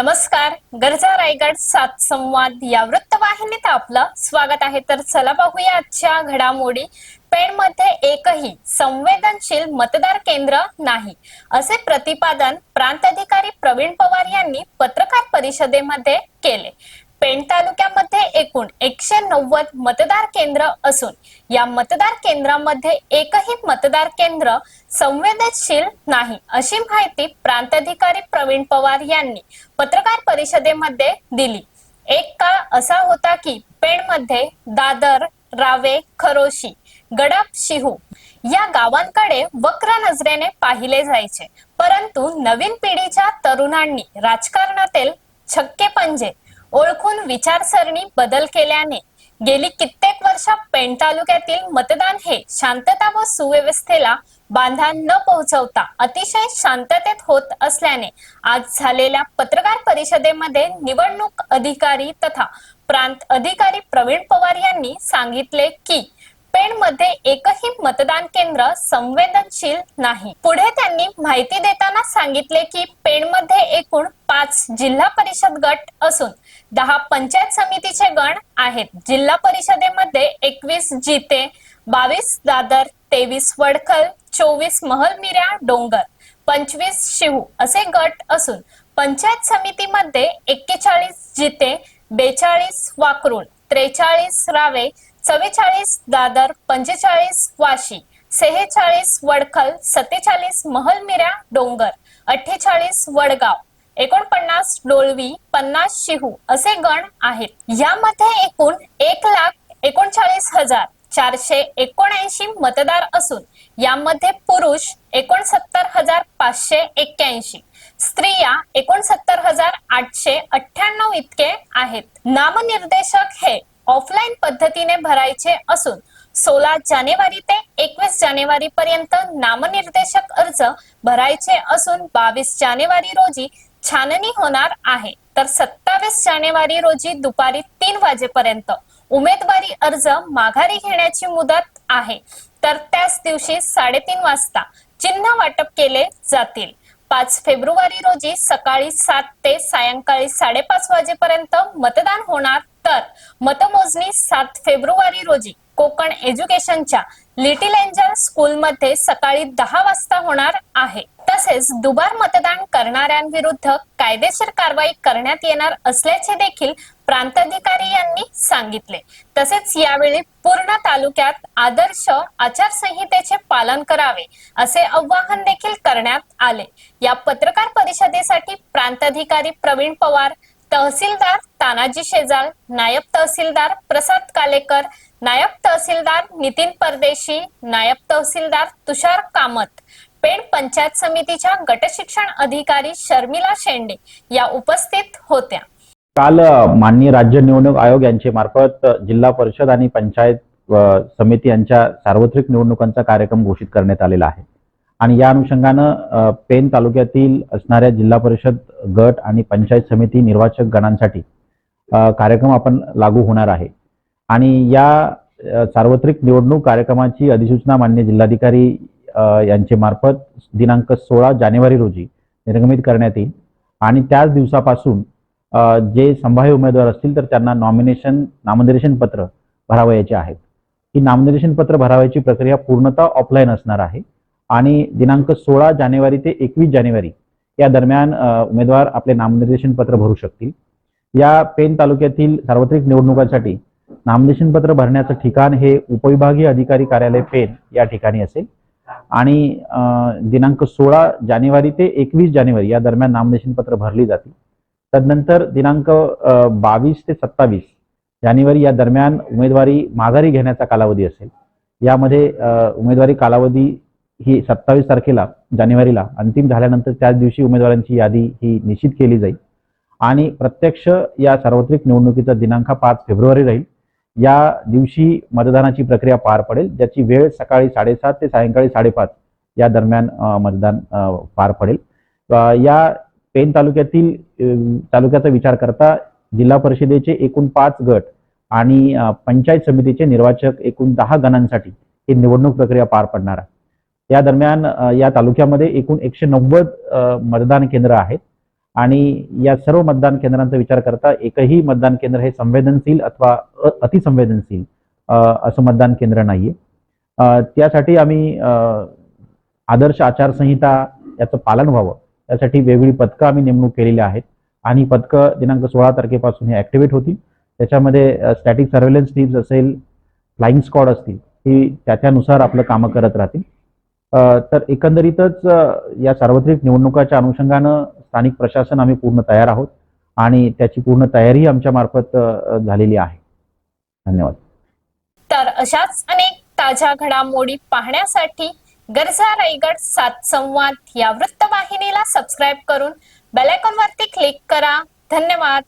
नमस्कार गरजा रायगड सात संवाद या वृत्तवाहिनीत आपलं स्वागत आहे. तर चला पाहूया आजच्या घडामोडी. पेणमध्ये एकही संवेदनशील मतदार केंद्र नाही. असे प्रतिपादन प्रांताधिकारी प्रवीण पवार यांनी पत्रकार परिषदेमध्ये केले. पेण तालुक्यामध्ये एकूण एकशे नव्वद मतदार केंद्र असून या मतदार केंद्रामध्ये एकही मतदार केंद्र संवेदनशील नाही अशी माहिती प्रांताधिकारी प्रवीण पवार यांनी पत्रकार परिषदेमध्ये दिली. एक काळ असा होता की पेणमध्ये दादर रावे खरोशी गडप शिहू या गावांकडे वक्र नजरेने पाहिले जायचे. परंतु नवीन पिढीच्या तरुणांनी राजकारणातील छक्के पंजे ओळखून विचारसरणी बदल केल्याने गेली कित्येक वर्ष पेण तालुक्यातील मतदान हे शांतता व सुव्यवस्थेला बांधा न पोहोचवता अतिशय शांततेत होत असल्याने आज झालेल्या पत्रकार परिषदेमध्ये निवडणूक अधिकारी तथा प्रांत अधिकारी प्रवीण पवार यांनी सांगितले की पेणमध्ये एकही मतदान केंद्र संवेदनशील नाही. पुढे त्यांनी माहिती देताना सांगितले की पेणमध्ये एकूण पाच जिल्हा परिषद गट असून दहा पंचायत समितीचे गण आहेत. जिल्हा परिषदेमध्ये एकवीस जिते बावीस दादर तेवीस वडखल चोवीस महलमिऱ्या डोंगर पंचवीस शिहू असे गट असून पंचायत समितीमध्ये एक्केचाळीस जिते बेचाळीस वाकरूळ त्रेचाळीस रावे चव्वेचाळीस दादर पंचेचाळीस वाशी सेहेचाळीस वडखल सत्तेचाळीस महलमिऱ्या डोंगर अठ्ठेचाळीस वडगाव एकोणपन्नास डोळवी पन्नास शिहू असे गण आहेत. यामध्ये एकूण एक लाख एकोणचाळीस हजार चारशे एकोणऐंशी मतदार असून यामध्ये पुरुष एकोणसत्तर हजार पाचशे एक्क्याऐंशी स्त्रिया एकोणसत्तर हजार आठशे अठ्ठ्याण्णव इतके आहेत. नामनिर्देशक हे ऑफलाईन पद्धतीने भरायचे असून सोळा जानेवारी ते एकवीस जानेवारी पर्यंत नामनिर्देशक अर्ज भरायचे असून बावीस जानेवारी रोजी छाननी होणार आहे. तर सत्तावीस जानेवारी रोजी दुपारी तीन वाजेपर्यंत उमेदवारी अर्ज माघारी घेण्याची मुदत आहे. तर त्याच दिवशी साडेतीन वाजता चिन्ह वाटप केले जातील. पाच फेब्रुवारी रोजी सकाळी सात ते सायंकाळी साडेपाच वाजेपर्यंत मतदान होणार तर मतमोजणी सात फेब्रुवारी रोजी कोकण एज्युकेशनच्या लिटिल एंजल स्कूलमध्ये सकाळी दहा वाजता होणार आहे. तसेच दुबार मतदान करणाऱ्यांविरुद्ध कायदेशीर कारवाई करण्यात येणार असल्याचे देखील प्रांताधिकारी यांनी सांगितले. तसेच यावेळी पूर्ण तालुक्यात आदर्श आचारसंहितेचे पालन करावे असे आवाहन देखील करण्यात आले. या पत्रकार परिषदेसाठी प्रांताधिकारी प्रवीण पवार तहसीलदार तानाजी शेजाल नायब तहसीलदार प्रसाद कालेकर नायब तहसीलदार नितीन परदेशी नायब तहसीलदार तुषार कामत पेण पंचायत समितीच्या गटशिक्षण अधिकारी शर्मिला शेंडे या उपस्थित होत्या. काल माननीय राज्य निवडणूक आयोग यांचे मार्फत जिल्हा परिषद आणि पंचायत समिती यांच्या सार्वत्रिक निवडणुकांचा कार्यक्रम घोषित करण्यात आलेला आहे. आणि या अनुषंगानं पेन तालुक्यातील असणाऱ्या जिल्हा परिषद गट आणि पंचायत समिती निर्वाचक गणांसाठी कार्यक्रम आपण लागू होणार आहे. आणि या सार्वत्रिक निवडणूक कार्यक्रमाची अधिसूचना मान्य जिल्हाधिकारी यांचे मार्फत दिनांक सोळा जानेवारी रोजी निर्गमित करण्यात येईल. आणि त्याच दिवसापासून जे संभाव्य उमेदवार असतील तर त्यांना नॉमिनेशन नामनिर्देशन पत्र भरावयाचे आहेत. ही नामनिर्देशन पत्र भरावयाची प्रक्रिया पूर्णतः ऑफलाईन असणार आहे. आणि दिनांक सोळा जानेवारी ते एकवीस जानेवारी या दरम्यान उमेदवार आपले नामनिर्देशन पत्र भरू शकतील. या पेन तालुक्यातील सार्वत्रिक निवडणुकांसाठी नामनिर्देशन पत्र भरण्याचं ठिकाण हे उपविभागीय अधिकारी कार्यालय पेन या ठिकाणी असेल. आणि दिनांक सोळा जानेवारी ते एकवीस जानेवारी या दरम्यान नामनिर्देशन पत्र भरली जातील. तदनंतर दिनांक बावीस ते सत्तावीस जानेवारी या दरम्यान उमेदवारी माघारी घेण्याचा कालावधी असेल. यामध्ये उमेदवारी कालावधी ही सत्तावीस तारखेला जानेवारीला अंतिम झाल्यानंतर त्याच दिवशी उमेदवारांची यादी ही निश्चित केली जाईल. आणि प्रत्यक्ष या सार्वत्रिक निवडणुकीचा दिनांक हा पाच फेब्रुवारी राहील. या दिवशी मतदानाची प्रक्रिया पार पडेल ज्याची वेळ सकाळी साडेसात ते सायंकाळी साडेपाच या दरम्यान मतदान पार पडेल. या पेन तालुक्यातील तालुक्याचा विचार करता जिल्हा परिषदेचे एकूण पाच गट आणि पंचायत समितीचे निर्वाचक एकूण दहा गणांसाठी ही निवडणूक प्रक्रिया पार पडणार आहे. या दरम्यान या तालुक्यामध्ये एकूण एकशे नव्वद मतदान केंद्र आहेत. आणि या सर्व मतदान केंद्रांचा विचार करता एकही मतदान केंद्र हे संवेदनशील अथवा अतिसंवेदनशील असं मतदान केंद्र नाहीये. त्यासाठी आम्ही अ, आदर्श आचारसंहिता याचं पालन व्हावं. त्यासाठी वेगवेगळी पथकं आम्ही नेमणूक केलेली आहेत. आणि पथकं दिनांक सोळा तारखेपासून हे ऍक्टिव्हेट होतील. त्याच्यामध्ये स्टॅटिक सर्व्हेलन्स टीम्स असेल फ्लाइंग स्क्वॉड असतील ही त्या त्यानुसार आपलं कामं करत राहतील. तर एकंदरीतच या सार्वत्रिक निवडणुकाच्या अनुषंगानं स्थानिक प्रशासन आम्ही पूर्ण तयार आहोत आणि त्याची पूर्ण तयारी आमच्या मार्फत झालेली आहे. धन्यवाद. तर अशाच अनेक ताज्या घडामोडी पाहण्यासाठी गरजा रायगड सात संवाद या वृत्तवाहिनीला सबस्क्राईब करून बेलायकॉन वरती क्लिक करा. धन्यवाद.